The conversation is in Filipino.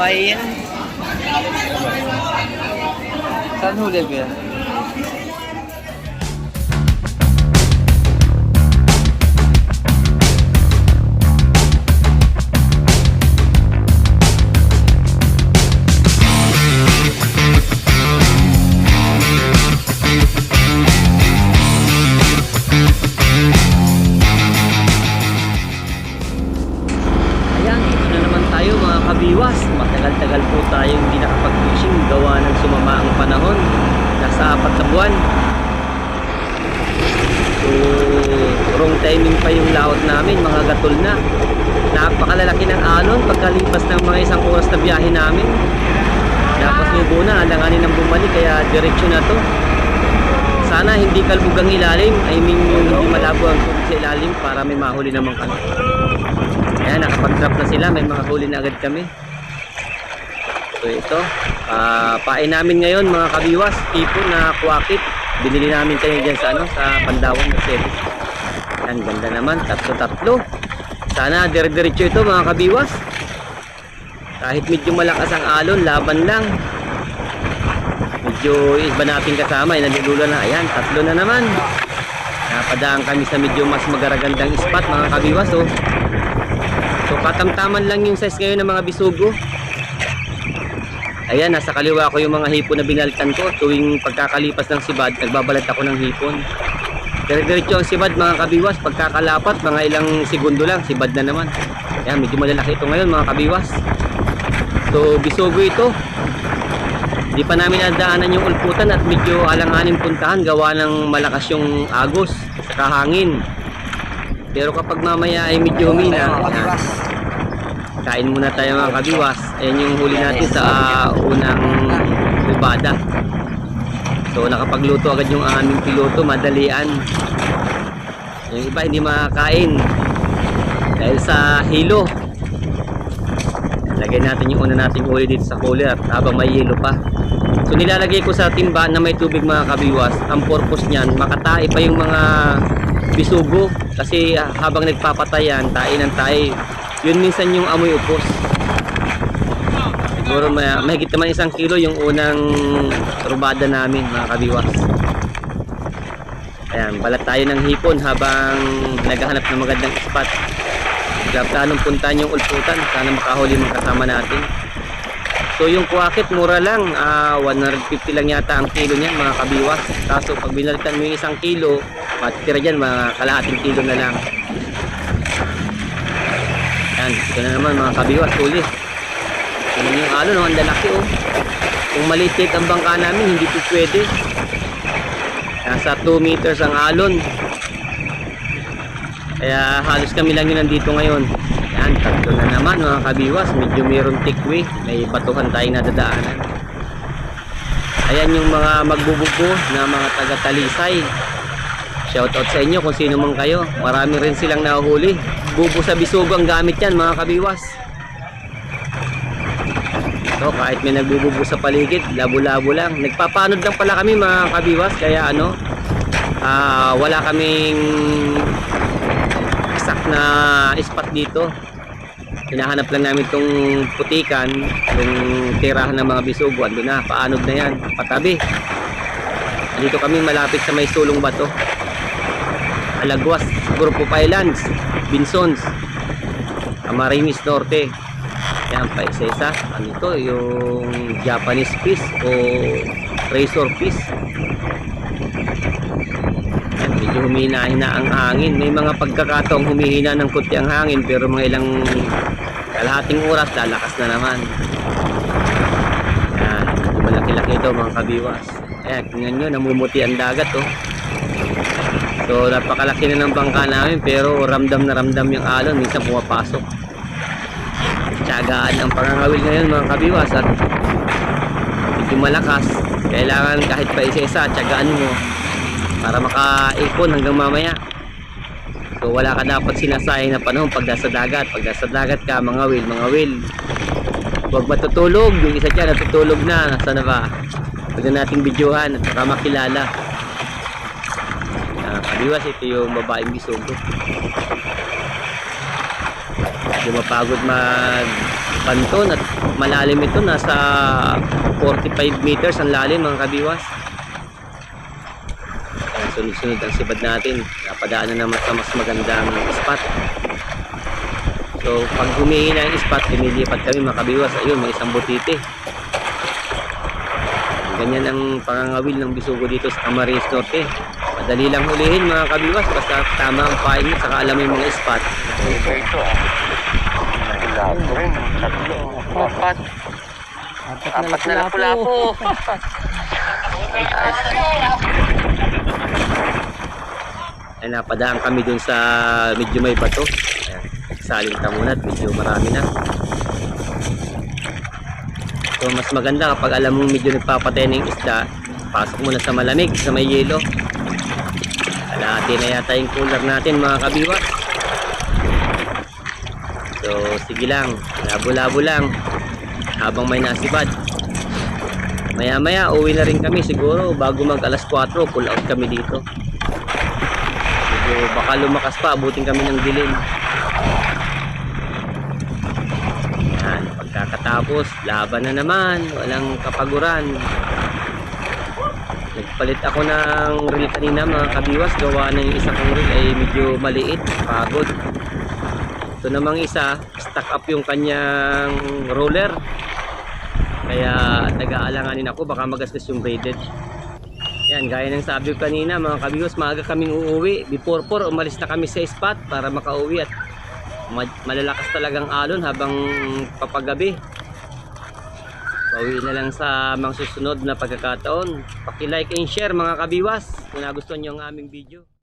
may yan. Saan huli ba yan? Apat na buwan. So, wrong timing pa yung laot namin, mga gatol na. Napakalalaki ng alon pagkalipas ng mga isang oras na biyahe namin. Tapos nubo na, alanganin ng bumalik kaya diretsyo na to. Sana hindi kalbog ang ilalim, I mean yung hindi malabo ang tubig sa ilalim para may mahuli naman kami. Ayan, nakapag-drop na sila. May mga huli na agad kami. So ito, ah pain namin ngayon mga kabiwas, tipo na kwakit. Binili namin kayo dyan sa ano, sa Pandawan Mercedes. Ayan, ganda naman, tatlo-tatlo. Sana dire-diretso ito mga kabiwas. Kahit medyo malakas ang alon, laban lang. Medyo iba natin kasama, ay nalilula na. Ayan, tatlo na naman. Napadaan kami sa medyo mas magaragandang spot mga kabiwas oh. So katamtaman lang yung size ngayon ng mga bisugo. Ayan, nasa kaliwa ko yung mga hipon na binalitan ko. Tuwing pagkakalipas ng sibad, nagbabalat ako ng hipon. Dire-diretso ang sibad mga kabiwas. Pagkakalapat, mga ilang segundo lang, sibad na naman. Ayan, medyo malalaki ito ngayon mga kabiwas. So, bisugo ito. Di pa namin nadaanan yung ulputan at medyo alanganin puntahan gawa ng malakas yung agos sa kahangin. Pero kapag mamaya ay medyo humina, kain muna tayo mga kabiwas. Ayan yung huli natin sa ah, unang ubada. So nakapagluto agad yung aming piloto, madalian. Yung iba hindi makakain dahil sa hilo. Lagay natin yung una nating huli dito sa cooler habang may yelo pa. So nilalagay ko sa timba na may tubig mga kabiwas. Ang purpose niyan, makatae pa yung mga bisugo kasi ah, habang nagpapatayan, tae ng tae. Yun minsan yung amoy upos. Siguro may, mahigit naman isang kilo yung unang rubada namin mga kabiwas. Ayan, balat tayo ng hipon habang naghahanap ng magandang spot. Grab tanong puntahan yung ulputan. Sana makahuli mga kasama natin. So yung kuwakit mura lang. ah 150 lang yata ang kilo niyan mga kabiwas. Kaso pag binalitan mo yung isang kilo, matitira dyan mga kalahating kilo na lang. Yan, ito na naman mga kabiwas. Huli. Tingnan yung alon, ang lalaki oh. Kung maliit ang bangka namin, hindi po pwede. Nasa 2 meters ang alon. Kaya halos kami lang yun nandito ngayon. Yan, tatlo na naman mga kabiwas. Medyo mayroong tikwi. May batuhan tayong nadadaanan. Ayan yung mga magbubugo na mga taga-talisay. Shoutout sa inyo kung sino man kayo. Marami rin silang nahuhuli. Bubo sa bisugo ang gamit yan mga kabiwas. So kahit may nagbububo sa paligid, labo-labo lang. Nagpapanod lang pala kami mga kabiwas. Kaya ano, ah wala kaming exact na spot dito. Hinahanap lang namin itong putikan, yung tirahan ng mga bisugo. Ando na, paanod na yan, patabi. Dito kami malapit sa may sulong bato. Alagwas, Group of Binsons, Camarines Norte. Yan pa isa-isa. Ano ito? Yung Japanese fish o razor fish. Yan, medyo humina-hina ang hangin. May mga pagkakataong humihina ng kunti ang hangin pero mga ilang kalahating oras lalakas na naman. Yan, malaki-laki ito mga kabiwas. Ayan, tingnan nyo, namumuti ang dagat oh. So napakalaki na ng bangka namin pero ramdam na ramdam yung alon, minsan pumapasok. Tiyagaan ang pangangawil ngayon mga kabiwas at medyo malakas. Kailangan kahit pa isa-isa, tiyagaan mo para makaipon hanggang mamaya. So wala ka dapat sinasayang na panahon pag nasa dagat. Pag nasa dagat ka, mga will, mga will. Huwag matutulog. Yung isa dyan, natutulog na. Nasa na ba? Pwede nating videohan at saka makilala. Kaliwas, ito yung babaeng bisugo. Hindi mapagod mag Panton at malalim ito. Nasa 45 meters ang lalim mga kabiwas. Sunod-sunod ang sibad natin. Napadaan na naman sa mas magandang spot. So, pag humihina yung spot, lumilipat kami mga kabiwas. Ayun, may isang butite. Ganyan ang pangangawil ng bisugo dito sa Camarines Norte. Madali lang hulihin mga kabiwas. Basta tama ang pain mo, saka alam mo yung mga spot. Ito ito ah. Lapo rin. Tatlo. Apat. Apat na lapu-lapu. Ay napadaan kami dun sa medyo may bato. Ayan, saling tamunat, medyo marami na. So mas maganda kapag alam mong medyo nagpapatay ng isda, pasok mo na sa malamig, sa may yelo. Kalahati na yata yung cooler natin mga kabiwas. So sige lang, labo-labo lang habang may nasibad. Maya maya uwi na rin kami siguro bago mag alas 4 pull out kami dito. Medyo baka lumakas pa, abutin kami ng dilim. Yan, pagkakatapos, laban na naman, walang kapaguran. Nagpalit ako ng reel kanina mga kabiwas, gawa yung isa kong reel ay medyo maliit, pagod. Ito namang isa, stuck up yung kanyang roller. Kaya nag-aalanganin ako, baka magastos yung braided. Yan, gaya ng sabi ko kanina mga kabiyos, maaga kaming uuwi. Before 4, umalis na kami sa spot para makauwi at ma- malalakas talagang alon habang papagabi. Pauwi na lang sa mga susunod na pagkakataon. Paki-like and share mga kabiwas kung nagustuhan nyo ang aming video.